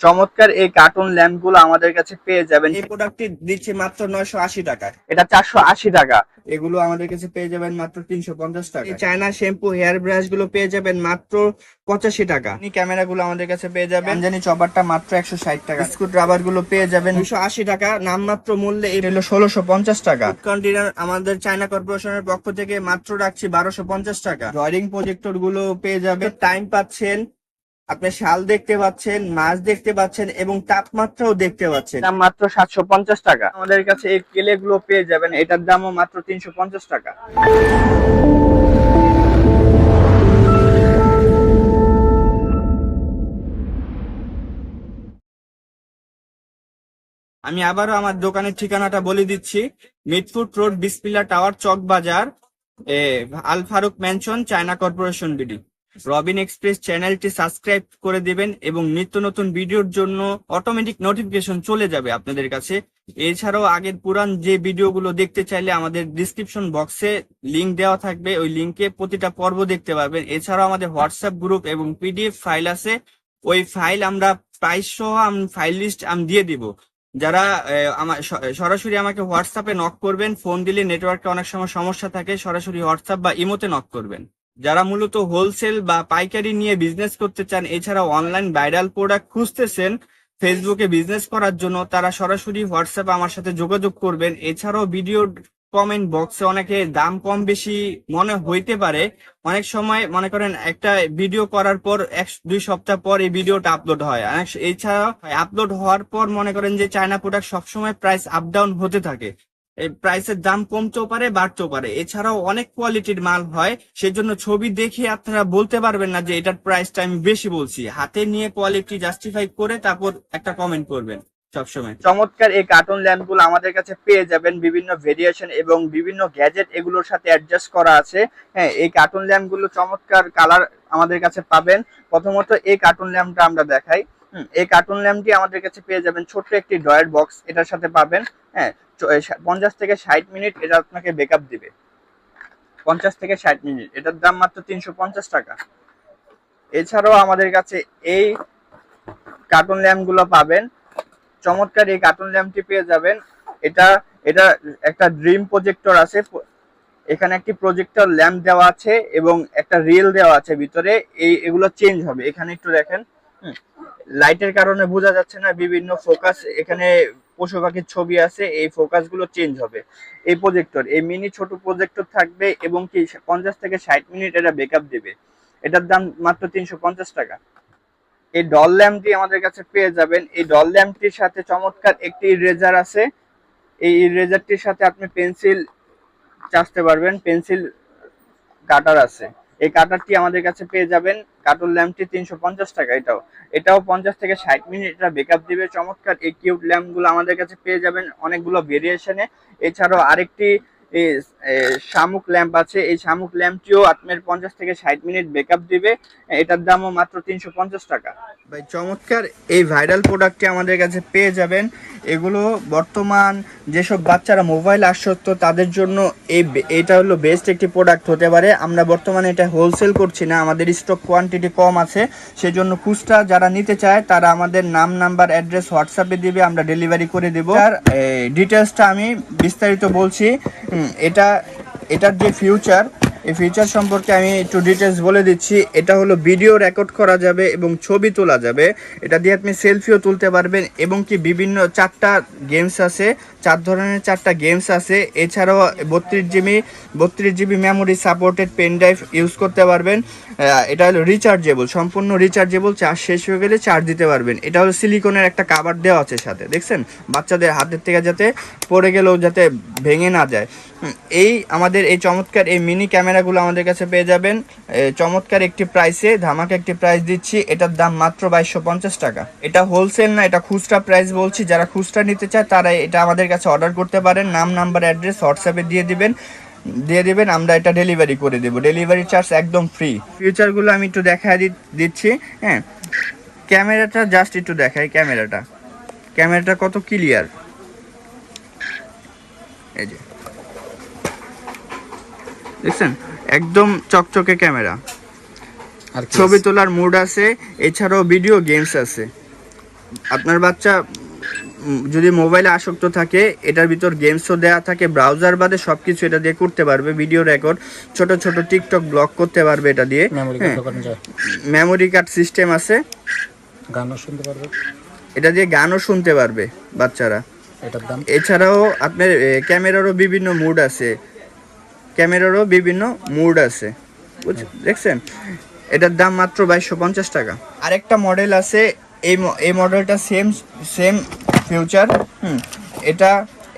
চমৎকার এই কার্টুন ল্যাম্পগুলো আমাদের কাছে পেয়ে যাবেন। এই প্রোডাক্টটি দিচ্ছে মাত্র নয়শো আশি টাকা। এটা চারশো আশি টাকা। এগুলো আমাদের কাছে পেয়ে যাবেন মাত্র তিনশো পঞ্চাশ টাকা। চায়না শ্যাম্পু হেয়ার ব্রাশগুলো পেয়ে যাবেন মাত্র পঁচাশি টাকা। ক্যামেরা গুলো আমাদের কাছে পেয়ে যাবেন। জানি চপারটা মাত্র একশো ষাট টাকা। স্ক্রুড রাবারগুলো পেয়ে যাবেন। দুশো আশি টাকা নামমাত্র মূল্যে এটা হলো ষোলোশো পঞ্চাশ টাকা। কন্টেনার আমাদের চায়না কর্পোরেশনের পক্ষ থেকে মাত্র রাখছি বারোশো পঞ্চাশ টাকা। ড্রয়িং প্রজেক্টরগুলো পেয়ে যাবে টাইম পাচ্ছেন আপনি শাল দেখতে পাচ্ছেন মাছ দেখতে পাচ্ছেন এবং তাপমাত্রাও দেখতে পাচ্ছেন। দাম মাত্র সাতশো পঞ্চাশ টাকা। আমাদের কাছে এই কেলে গুলো পেয়ে যাবেন এটার দামও মাত্র তিনশো পঞ্চাশ টাকা। আমি আবারও আমার দোকানের ঠিকানাটা বলে দিচ্ছি। মিটফুট রোড বিসপিলা টাওয়ার চক বাজার এ, Al Faruk mansion China Corporation BD. Robin express চ্যানেলটি সাবস্ক্রাইব করে দিবেন এবং নিত্য নতুন ভিডিওর জন্য অটোমেটিক নোটিফিকেশন চলে যাবে আপনাদের কাছে। এছাড়াও আগের পুরান যে ভিডিওগুলো দেখতে চাইলে আমাদের ডিসক্রিপশন বক্সে লিংক দেওয়া থাকবে। ওই লিংকে প্রতিটা পর্ব দেখতে পারবেন। এছাড়াও আমাদের হোয়াটসঅ্যাপ গ্রুপ এবং পিডিএফ ফাইল আছে। ওই ফাইল আমরা প্রাইস সহ ফাইল লিস্ট আমি দিয়ে দিব। যারা আমার সরাসরি আমাকে হোয়াটসঅ্যাপে নক করবেন ফোন দিলে নেটওয়ার্কে অনেক সময় সমস্যা থাকে, সরাসরি হোয়াটসঅ্যাপ বা ইমোতে নক করবেন। যারা মূলত হোলসেল বা পাইকারি নিয়ে বিজনেস করতে চান এছাড়া অনলাইন ভাইরাল প্রোডাক্ট খুঁজতেছেন ফেসবুকে বিজনেস করার জন্য, তারা সরাসরি হোয়াটসঅ্যাপ আমার সাথে যোগাযোগ করবেন। এছাড়াও ভিডিও কমেন্ট বক্সে অনেকে দাম কম বেশি মনে হইতে পারে। অনেক সময় মনে করেন একটা ভিডিও করার পর এক, দুই সপ্তাহ পর এই ভিডিওটা আপলোড হয়। আর এছাড়া আপলোড হওয়ার পর মনে করেন যে চায়না প্রোডাক্ট সবসময় প্রাইস আপ ডাউন হতে থাকে। এই প্রাইসের দাম কমতেও পারে, বাড়তেও পারে। এছাড়াও অনেক কোয়ালিটির মাল হয়, সেজন্য ছবি দেখে আপনারা বলতে পারবেন না যে এটার প্রাইসটা আমি বেশি বলছি। হাতে নিয়ে কোয়ালিটি জাস্টিফাই করে তারপর একটা কমেন্ট করবেন সবসময়। চমৎকার এই কার্টুন ল্যাম্পগুলো আমাদের কাছে পেয়ে যাবেন। বিভিন্ন ভেরিয়েশন এবং বিভিন্ন গ্যাজেট এগুলোর সাথে অ্যাডজাস্ট করা আছে। হ্যাঁ এই কার্টুন ল্যাম্পগুলো চমৎকার কালার আমাদের কাছে পাবেন। প্রথমত এই কার্টুন ল্যাম্পটা আমরা দেখাই। এই কার্টুন ল্যাম্পটি আমাদের কাছে পেয়ে যাবেন ছোট্ট একটি ড্রয়ার বক্স এটার সাথে পাবেন হ্যাঁ পঞ্চাশ থেকে ষাট মিনিট এটা আপনাকে বেকআপ দিবে। পঞ্চাশ থেকে ষাট মিনিট, এটার দাম মাত্র তিনশো পঞ্চাশ টাকা। এছাড়াও আমাদের কাছে এই কার্টুন ল্যাম্পগুলো পাবেন। চমৎকার এই কার্টুন ল্যাম্পটি পেয়ে যাবেন। এটা এটা একটা ড্রিম প্রজেক্টর আছে এখানে একটি প্রজেক্টর ল্যাম্প দেওয়া আছে এবং একটা রিল দেওয়া আছে ভিতরে। এই, এগুলো চেঞ্জ হবে। এখানে একটু দেখেন। লাইটের কারণে বোঝা যাচ্ছে না বিভিন্ন ফোকাস এখানে পশু পাখির ছবি আছে, এই ফোকাসগুলো চেঞ্জ হবে। এই প্রজেক্টর এই মিনি ছোট প্রজেক্টর থাকবে এবং কি পঞ্চাশ থেকে ষাট মিনিট এটা বেকআপ দেবে। এটার দাম মাত্র তিনশো পঞ্চাশ টাকা। এই ডল ল্যাম্পটি আমাদের কাছে পেয়ে যাবেন। এই ডল ল্যাম্পটির সাথে চমৎকার একটি ইরেজার আছে। এই ইরেজারটির সাথে আপনি পেন্সিল চাষতে পারবেন পেন্সিল কাটার আছে। এই কাটারটি আমাদের কাছে পেয়ে যাবেন। কার্টুন ল্যাম্পটি তিনশো পঞ্চাশ টাকা। এটাও। এটাও পঞ্চাশ থেকে ষাট মিনিট এটা বেকআপ দিবে। চমৎকার এই কিউট ল্যাম্পগুলো আমাদের কাছে পেয়ে যাবেন অনেকগুলো ভেরিয়েশনে এছাড়াও আরেকটি শামুক ল্যাম্প আছে। এই শামুক ল্যাম্পটিও আপনার পঞ্চাশ থেকে ষাট মিনিট বেকআপ দিবে। এটার দামও মাত্র তিনশো পঞ্চাশ টাকা। ভাই, চমৎকার এই ভাইরাল প্রোডাক্টটি আমাদের কাছে পেয়ে যাবেন। এগুলো বর্তমান যেসব বাচ্চারা মোবাইল আসক্ত, তাদের জন্য এই এটা হলো বেস্ট একটি প্রোডাক্ট হতে পারে। আমরা বর্তমানে এটা হোলসেল করছি না, আমাদের স্টক কোয়ান্টিটি কম আছে। সেজন্য খুচরা যারা নিতে চায়, তারা আমাদের নাম নাম্বার অ্যাড্রেস হোয়াটসঅ্যাপে দিবে, আমরা ডেলিভারি করে দেব। আর ডিটেলসটা আমি বিস্তারিত বলছি। এটা, এটার যে ফিউচার এই ফিচার সম্পর্কে আমি একটু ডিটেলস বলে দিচ্ছি। এটা হলো ভিডিও রেকর্ড করা যাবে এবং ছবি তোলা যাবে। এটা দিয়ে আপনি সেলফিও তুলতে পারবেন এবং কি বিভিন্ন চারটা গেমস আছে, চার ধরনের চারটা গেমস আছে। এছাড়াও বত্রিশ জিবি বত্রিশ GB memory supported pen drive use করতে পারবেন। এটা হলো রিচার্জেবল সম্পূর্ণ রিচার্জেবল চার্জ শেষ হয়ে গেলে চার্জ দিতে পারবেন। এটা হলো সিলিকনের একটা কাভার দেওয়া আছে সাথে, দেখছেন? বাচ্চাদের হাতের থেকে যাতে পড়ে গেলেও যাতে ভেঙে না যায়। এই আমাদের এই চমৎকার এই মিনি ক্যামেরাগুলো আমাদের কাছে পেয়ে যাবেন। চমৎকার একটি প্রাইসে ধামাকা একটি প্রাইস দিচ্ছি। এটার দাম মাত্র বাইশশো পঞ্চাশ টাকা। এটা হোলসেল না, এটা খুচরা প্রাইস বলছি। যারা খুচরা নিতে চায়, তারা এটা আমাদের কাছে অর্ডার করতে পারেন। নাম নাম্বার অ্যাড্রেস হোয়াটসঅ্যাপে দিয়ে দিবেন। দিয়ে দিবেন, আমরা এটা ডেলিভারি করে দেবো। ডেলিভারি চার্জ একদম ফ্রি ফিউচারগুলো আমি একটু দেখা দিচ্ছি হ্যাঁ। ক্যামেরাটা জাস্ট একটু দেখাই ক্যামেরাটা। ক্যামেরাটা কত ক্লিয়ার এই যে। দেখছেন? একদম চকচকে ক্যামেরা। আর ছবি তোলার মুড আছে এছাড়াও ভিডিও গেমস আছে। আপনার বাচ্চা যদি মোবাইলে আসক্ত থাকে এটার ভিতর গেমসও দেওয়া থাকে ব্রাউজার বাদে সবকিছু এটা দিয়ে করতে পারবে ভিডিও রেকর্ড ছোট ছোট টিকটক ব্লগ করতে পারবে এটা দিয়ে। মেমোরি। কার্ড সিস্টেম আছে। গানও শুনতে পারবে। এটা দিয়ে গানও শুনতে পারবে বাচ্চারা। এটার দাম? এছাড়াও আপনার ক্যামেরারও বিভিন্ন মুড আছে। ক্যামেরারও বিভিন্ন মুড আছে। দেখছেন? এটার দাম মাত্র বাইশশো পঞ্চাশ টাকা। আরেকটা মডেল আছে, এই এই মডেলটা সেম সেম ফিউচার হুম, এটা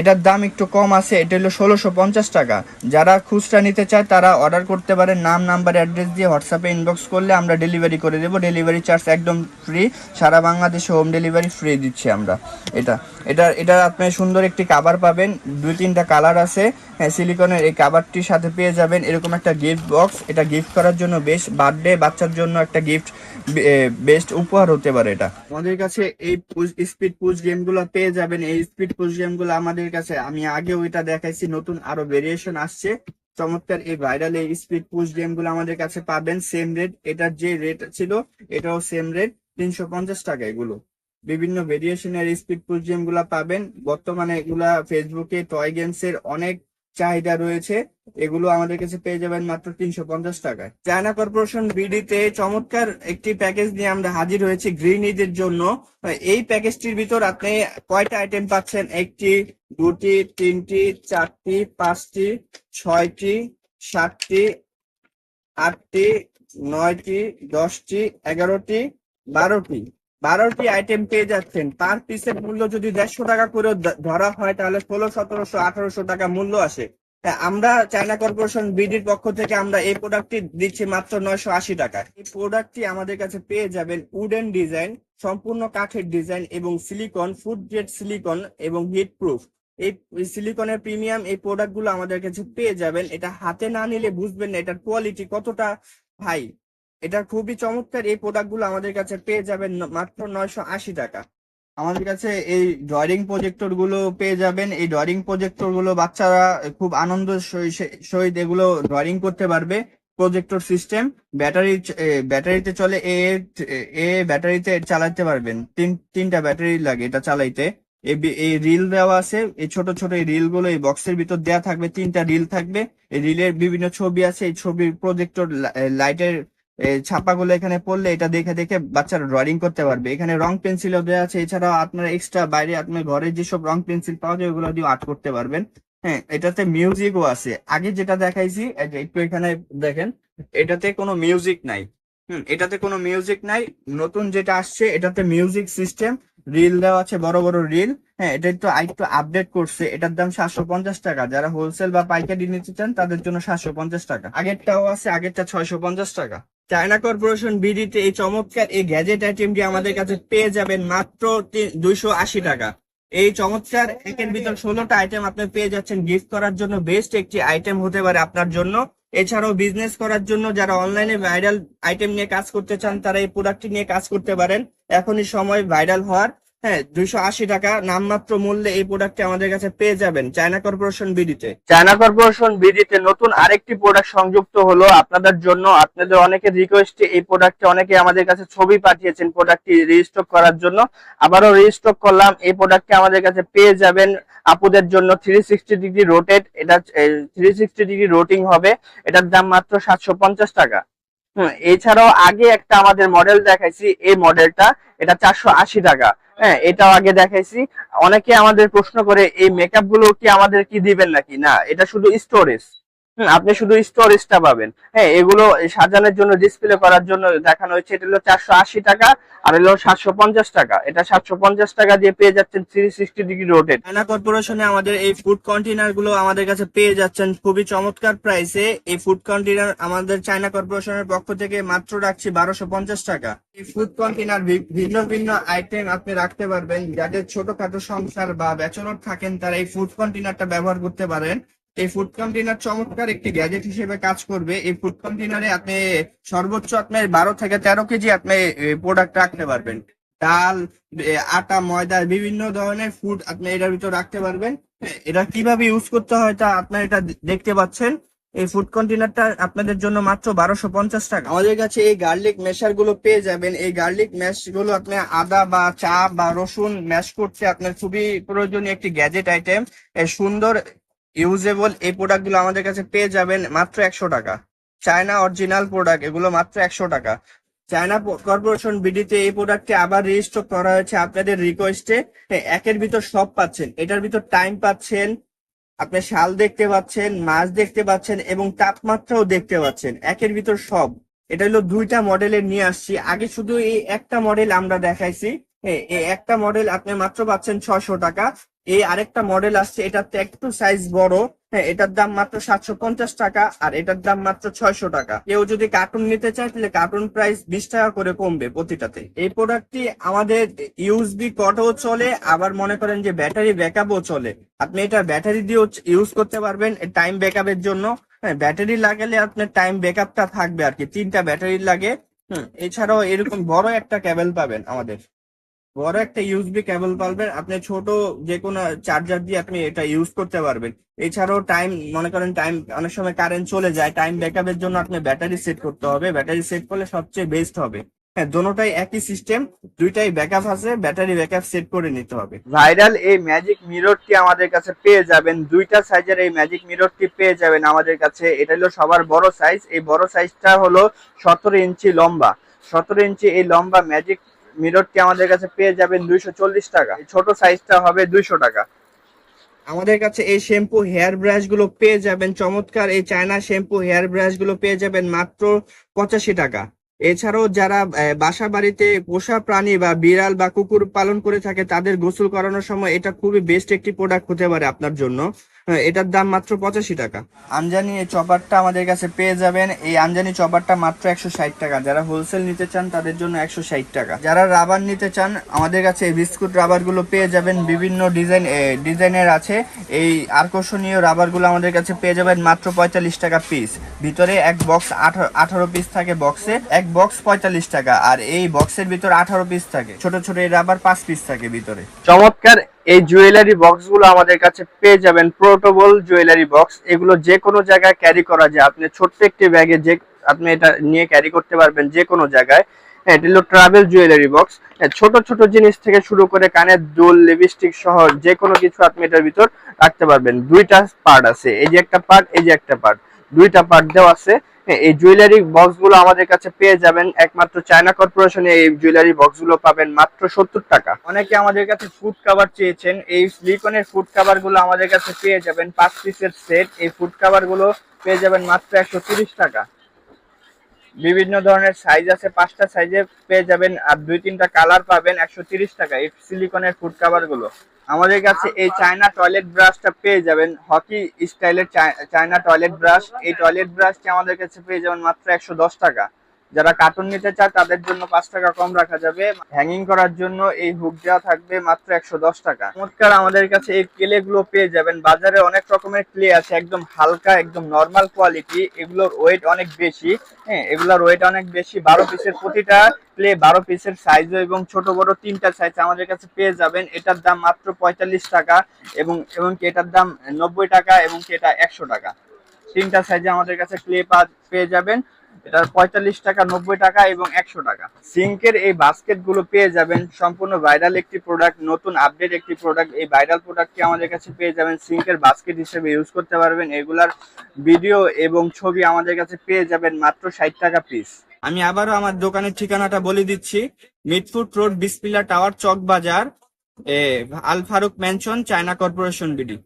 এটার দাম একটু কম আছে, এটা হলো ষোলোশো পঞ্চাশ টাকা। যারা খুচরা নিতে চায়, তারা অর্ডার করতে পারে নাম নাম্বার অ্যাড্রেস দিয়ে হোয়াটসঅ্যাপে ইনবক্স করলে আমরা ডেলিভারি করে দেবো। ডেলিভারি চার্জ একদম ফ্রি সারা বাংলাদেশে হোম ডেলিভারি ফ্রি দিচ্ছি আমরা। এটা এটা এটা আপনি সুন্দর একটি কাভার পাবেন, দুই তিনটা কালার আছে। হ্যাঁ সিলিকনের এই কাভারটির সাথে পেয়ে যাবেন এরকম একটা গিফট বক্স এটা গিফট করার জন্য বেশ বার্থডে বাচ্চার জন্য একটা গিফট বেস্ট উপহার হতে পারে এটা। আমাদের কাছে এই স্পিড পুশ গেমগুলো পেয়ে যাবেন। এই স্পিড পুশ গেমগুলো আমাদের কাছে, আমি আগেও এটা দেখাইছি, নতুন আরও ভেরিয়েশন আসছে। চমৎকার এই ভাইরাল এই স্পিড পুশ গেমগুলো আমাদের কাছে পাবেন সেম রেট এটার যে রেট ছিল, এটাও সেম রেট তিনশো পঞ্চাশ টাকা এগুলো। বিভিন্ন ভেরিয়েশনের স্পিড পুশ গেমগুলা পাবেন। বর্তমানে এগুলা ফেসবুকে টয় গেমস এর অনেক চাহিদা রয়েছে, এগুলো আমাদের কাছে পেয়ে যাবেন মাত্র তিনশো পঞ্চাশ টাকায়। চায়না কর্পোরেশন বিডিতে চমৎকার একটি প্যাকেজ নিয়ে আমরা হাজির হয়েছি গ্রিন ঈদের জন্য। এই প্যাকেজটির ভিতর আপনি কয়টা আইটেম পাচ্ছেন? একটি, দুটি, তিনটি, চারটি, পাঁচটি, ছয়টি, সাতটি, আটটি, নয়টি, দশটি, এগারোটি, বারোটি। বারোটি আইটেম পেয়ে যাচ্ছেন। পার পিসের মূল্য যদি দেড়শো টাকা করে ধরা হয়, তাহলে ষোলো, সতেরোশো, আঠারোশো টাকা মূল্য আসে। আমরা চায়না কর্পোরেশন বিডির পক্ষ থেকে আমরা এই প্রোডাক্টটি দিচ্ছি মাত্র নয়শো আশি টাকা এই প্রোডাক্টটি আমাদের কাছে পেয়ে যাবেন উডেন ডিজাইন সম্পূর্ণ কাঠের ডিজাইন এবং সিলিকন ফুড গ্রেড সিলিকন এবং হিট প্রুফ এই সিলিকনের প্রিমিয়াম এই প্রোডাক্টগুলো আমাদের কাছে পেয়ে যাবেন। এটা হাতে না নিলে বুঝবেন না এটার কোয়ালিটি কতটা ভাই এটা খুবই চমৎকার। এই প্রোডাক্টগুলো আমাদের কাছে পেয়ে যাবেন মাত্র নয়শো আশি টাকা। আমাদের কাছে এই ড্রয়িং প্রজেক্টরগুলো পেয়ে যাবেন। এই ড্রয়িং প্রজেক্টরগুলো বাচ্চারা খুব আনন্দ সহি- সহিত এগুলো ড্রয়িং করতে পারবে। প্রজেক্টর সিস্টেম ব্যাটারি ব্যাটারিতে চলে এ এ ব্যাটারিতে চালাতে পারবেন। তিন তিনটা ব্যাটারি লাগে এটা চালাইতে। এই রিল দেওয়া আছে। এই ছোট ছোট এই রিলগুলো এই বক্সের ভিতর দেওয়া থাকবে। তিনটা রিল থাকবে। এই রিলের বিভিন্ন ছবি আছে। এই ছবির প্রজেক্টর লাইটের ছাপাগুলো এখানে পড়লে এটা দেখে দেখে বাচ্চারা ড্রয়িং করতে পারবে। এখানে রং পেন্সিলও দেওয়া আছে। এছাড়াও আপনারা এক্সট্রা বাইরে আপনার ঘরে যেসব রং পেন্সিল পাওয়া যায়, ওগুলো দিয়ে আর্ট করতে পারবেন। হ্যাঁ এটাতে মিউজিকও আছে। আগে যেটা দেখাইছি একটু এখানে দেখেন, এটাতে কোনো মিউজিক নাই। হুম, এটাতে কোনো মিউজিক নাই। নতুন যেটা আসছে, এটাতে মিউজিক সিস্টেম রিল দেওয়া আছে, বড় বড় রিল হ্যাঁ এটা একটু, আরেকটু আপডেট করছে। এটার দাম সাতশো পঞ্চাশ টাকা। যারা হোলসেল বা পাইকারি নিতে চান, তাদের জন্য সাতশো পঞ্চাশ টাকা। আগেরটাও আছে, আগেরটা ছয়শো পঞ্চাশ টাকা। চায়না কর্পোরেশন বিডিতে এই চমৎকার এই গ্যাজেট আইটেমটি আমাদের কাছে পেয়ে যাবেন মাত্র দুইশো আশি টাকা। এই চমৎকার একের ভিতর ষোলোটা আইটেম আপনি পেয়ে যাচ্ছেন গিফট করার জন্য। বেস্ট একটি আইটেম হতে পারে আপনার জন্য। এছাড়াও বিজনেস করার জন্য যারা অনলাইনে ভাইরাল আইটেম নিয়ে কাজ করতে চান, তারা এই প্রোডাক্টটি নিয়ে কাজ করতে পারেন। এখনই সময় ভাইরাল হওয়ার। হ্যাঁ দুইশো আশি টাকা নামমাত্র মূল্যে এই প্রোডাক্টটি আমাদের কাছে পেয়ে যাবেন চায়না কর্পোরেশন বিডিতে চায়না কর্পোরেশন বিডিতে নতুন আরেকটি প্রোডাক্ট সংযুক্ত হলো আপনাদের জন্য। আপনাদের অনেকের রিকোয়েস্টে এই প্রোডাক্টে অনেকে আমাদের কাছে ছবি পাঠিয়েছেন প্রোডাক্টটি রিস্টক করার জন্য। আবারও রিস্টক করলাম, এই প্রোডাক্টটি আমাদের কাছে পেয়ে যাবেন আপুদের জন্য থ্রি সিক্সটি ডিগ্রি রোটেট এটা থ্রি সিক্সটি ডিগ্রি রোটিং হবে। এটার দাম মাত্র সাতশো পঞ্চাশ টাকা। হুম, এছাড়াও আগে একটা আমাদের মডেল দেখাইছি, এই মডেলটা এটা চারশো আশি টাকা। হ্যাঁ এটাও আগে দেখাইছি। অনেকে আমাদের প্রশ্ন করে, এই মেকআপগুলো কি আমাদের কি দিবেন নাকি? না, এটা শুধু স্টোরেজ আপনি শুধু স্টোরেজটা পাবেন। হ্যাঁ এগুলো সাজানোর জন্য ডিসপ্লে করার জন্য দেখানো হয়েছে। এটা হলো চারশো আশি টাকা, আর হলো সাতশো পঞ্চাশ টাকা। এটা সাতশো পঞ্চাশ টাকা দিয়ে পেয়ে যাচ্ছেন three sixty degree rotate China কর্পোরেশনে আমাদের এই ফুড কন্টেনারগুলো আমাদের কাছে পেয়ে যাচ্ছেন। খুবই চমৎকার প্রাইসে এই ফুড কন্টেনার আমাদের চায়না কর্পোরেশনের পক্ষ থেকে মাত্র রাখছি বারোশো পঞ্চাশ টাকা। এই ফুড কন্টেনার ভিন্ন ভিন্ন আইটেম আপনি রাখতে পারবেন। যাদের ছোটখাটো সংসার বা ব্যাচলর থাকেন, তারা এই ফুড কন্টেনারটা ব্যবহার করতে পারেন। এই ফুড কন্টেনার চমৎকার একটি গ্যাজেট হিসেবে কাজ করবে। এই ফুড কন্টেনারে আপনি সর্বোচ্চ আপনার বারো থেকে তেরো কেজি আপনি প্রোডাক্ট রাখতে পারবেন। ডাল আটা, ময়দা, বিভিন্ন ধরনের ফুড আপনি এটার ভিতর রাখতে পারবেন। এটা কীভাবে ইউজ করতে হয় তা আপনার এটা দেখতে পাচ্ছেন। এই ফুড কন্টেনারটা আপনাদের জন্য মাত্র বারোশো পঞ্চাশ টাকা। আমাদের কাছে এই গার্লিক মেশারগুলো পেয়ে যাবেন। এই গার্লিক ম্যাশগুলো আপনি আদা বা চা বা রসুন ম্যাশ করতে আপনার খুবই প্রয়োজনীয় একটি গ্যাজেট আইটেম সুন্দর ইউজেবল এই প্রোডাক্টগুলো আমাদের কাছে পেয়ে যাবেন মাত্র একশো টাকা। চায়না অরিজিনাল প্রোডাক্ট, এগুলো মাত্র একশো টাকা। চায়না কর্পোরেশন বিডিতে এই প্রোডাক্টটি আবার রেজিস্টার করা হয়েছে আপনাদের রিকোয়েস্টে একের ভিতর সব পাচ্ছেন। এটার ভিতর টাইম পাচ্ছেন, আপনি শাল দেখতে পাচ্ছেন, মাছ দেখতে পাচ্ছেন এবং তাপমাত্রাও দেখতে পাচ্ছেন। একের ভিতর সব। এটা হলো দুইটা মডেলের নিয়ে আসছি। আগে শুধু এই একটা মডেল আমরা দেখাইছি। হ্যাঁ, এই একটা মডেল আপনি মাত্র পাচ্ছেন ছয়শো টাকা। এই আরেকটা মডেল আসছে এটাতে একটু সাইজ বড়। হ্যাঁ এটার দাম মাত্র সাতশো পঞ্চাশ টাকা আর এটার দাম মাত্র ছয়শো টাকা। কেউ যদি কার্টুন নিতে চায় তাহলে কার্টুন প্রাইস বিশ টাকা করে কমবে প্রতিটাতে। এই প্রোডাক্টটি আমাদের ইউএসবি কটও চলে আবার মনে করেন যে ব্যাটারি ব্যাকআপও চলে। আপনি এটা ব্যাটারি দিয়েও ইউজ করতে পারবেন টাইম ব্যাকআপের জন্য। হ্যাঁ ব্যাটারি লাগালে আপনার টাইম ব্যাকআপটা থাকবে আর কি তিনটা ব্যাটারি লাগে। হুম এছাড়াও এরকম বড় একটা ক্যাবেল পাবেন আমাদের। বড় একটা ইউএসবি কেবল পাবেন আপনি ছোট যে কোনো চার্জার দিয়ে আপনি এটা ইউজ করতে পারবেন। এছাড়াও টাইম মনে করেন টাইম অনেক সময় কারেন্ট চলে যায় টাইম ব্যাকআপের জন্য আপনি ব্যাটারি সেট করতে হবে। ব্যাটারি সেট করলে সবচেয়ে বেস্ট হবে। হ্যাঁ দোনোটাই একই সিস্টেম দুইটাই ব্যাকআপ আছে ব্যাটারি ব্যাকআপ সেট করে নিতে হবে। ভাইরাল এই ম্যাজিক মিররটি আমাদের কাছে পেয়ে যাবেন। দুইটা সাইজের এই ম্যাজিক মিররটি পেয়ে যাবেন আমাদের কাছে। এটা হলো সবার বড় সাইজ এই বড় সাইজটা হলো সতেরো ইঞ্চি লম্বা। সতেরো ইঞ্চি এই লম্বা ম্যাজিক মিররটি আমাদের কাছে পেয়ে যাবেন দুইশো চল্লিশ টাকা। ছোট সাইজটা হবে দুইশো টাকা। আমাদের কাছে এই শ্যাম্পু হেয়ার ব্রাশগুলো পেয়ে যাবেন। চমৎকার এই চায়না শ্যাম্পু হেয়ার ব্রাশগুলো পেয়ে যাবেন মাত্র পঁচাশি টাকা। এছাড়াও যারা বাসা বাড়িতে পোষা প্রাণী বা বিড়াল বা কুকুর পালন করে থাকে, তাদের গোসল করানোর সময় এটা খুবই বেস্ট একটি প্রোডাক্ট হতে পারে আপনার জন্য। এটার দাম মাত্র পঁচাশি টাকা। আনজানি এই চপারটা আমাদের কাছে পেয়ে যাবেন। এই আনজানি চপারটা মাত্র একশো ষাট টাকা। যারা হোলসেল নিতে চান তাদের জন্য একশো ষাট টাকা। যারা রাবার নিতে চান আমাদের কাছে এই বিস্কুট রাবারগুলো পেয়ে যাবেন। বিভিন্ন ডিজাইন ডিজাইনের আছে। এই আকর্ষণীয় রাবারগুলো আমাদের কাছে পেয়ে যাবেন মাত্র পঁয়তাল্লিশ টাকা পিস ভিতরে এক বক্স আঠারো পিস থাকে বক্সে এক বক্স পঁয়তাল্লিশ টাকা। আর এই বক্সের ভিতর আঠারো পিস থাকে। ছোট ছোট এই রাবার পাঁচ পিস থাকে ভিতরে। চমৎকার এই জুয়েলারি বক্সগুলো আমাদের কাছে পেয়ে যাবেন পোর্টেবল জুয়েলারি বক্স এগুলো যে কোনো জায়গায় ক্যারি করা যায়। আপনি ছোট্ট একটি ব্যাগে যে আপনি এটা নিয়ে ক্যারি করতে পারবেন যে কোনো জায়গায়। হ্যাঁ, এটা হলো ট্রাভেল জুয়েলারি বক্স ছোট ছোট জিনিস থেকে শুরু করে কানের দুল লিপস্টিক সহ যে কোনো কিছু আপনি এটার ভিতর রাখতে পারবেন। দুইটা পার্ট আছে। এই যে একটা পার্ট এই যে একটা পার্ট দুইটা পার্ট দেওয়া আছে। হ্যাঁ, এই জুয়েলারি বক্সগুলো আমাদের কাছে পেয়ে যাবেন। একমাত্র চায়না কর্পোরেশনে এই জুয়েলারি বক্সগুলো পাবেন মাত্র সত্তর টাকা। অনেকে আমাদের কাছে ফুড কাভার চেয়েছেন। এই সিলিকনের ফুড কাভারগুলো আমাদের কাছে পেয়ে যাবেন। পাঁচ পিসের সেট এই ফুড কাভারগুলো পেয়ে যাবেন মাত্র একশো টাকা। বিভিন্ন ধরনের সাইজ আছে। পাঁচটা সাইজে পেয়ে যাবেন। আর দুই তিনটা কালার পাবেন একশো টাকা এই সিলিকনের ফুড কাভারগুলো আমাদের কাছে এই চায়না টয়লেট ব্রাশটা পেয়ে যাবেন। হকি স্টাইলের চায়না টয়লেট ব্রাশ এই টয়লেট ব্রাশটি আমাদের কাছে পেয়ে যাবেন মাত্র একশো দশ টাকা। যারা কার্টুন নিতে চায়, তাদের জন্য পাঁচ টাকা কম রাখা যাবে। হ্যাঙ্গিং করার জন্য এই হুক দেওয়া থাকবে মাত্র একশো দশ টাকা। চমৎকার আমাদের কাছে এই ক্লে গুলো পেয়ে যাবেন। বাজারে অনেক রকমের ক্লে আছে, একদম হালকা, একদম নর্মাল কোয়ালিটি এগুলোর ওয়েট অনেক বেশি। হ্যাঁ এগুলোর ওয়েট অনেক বেশি। বারো পিসের প্রতিটা প্লে বারো পিসের সাইজ এবং ছোট, বড় তিনটা সাইজ আমাদের কাছে পেয়ে যাবেন। এটার দাম মাত্র পঁয়তাল্লিশ টাকা এবং এবং এটার দাম নব্বই টাকা এবং এটা একশো টাকা। তিনটা সাইজে আমাদের কাছে ক্লে পেয়ে যাবেন। এটার পঁয়তাল্লিশ টাকা, নব্বই টাকা এবং একশো টাকা। সিঙ্কের এই বাস্কেটগুলো পেয়ে যাবেন সম্পূর্ণ ভাইরাল একটি প্রোডাক্ট নতুন আপডেট একটি প্রোডাক্ট এই ভাইরাল প্রোডাক্টটি আমাদের কাছে পেয়ে যাবেন, সিঙ্কের বাস্কেট হিসেবে ইউজ করতে পারবেন। এগুলার ভিডিও এবং ছবি আমাদের কাছে পেয়ে যাবেন মাত্র ষাট টাকা পিস আমি আবারও আমার দোকানের ঠিকানাটা বলে দিচ্ছি। Mitford road বিসপিলা tower Chawk Bazar Al Faruk mansion, China Corporation BD.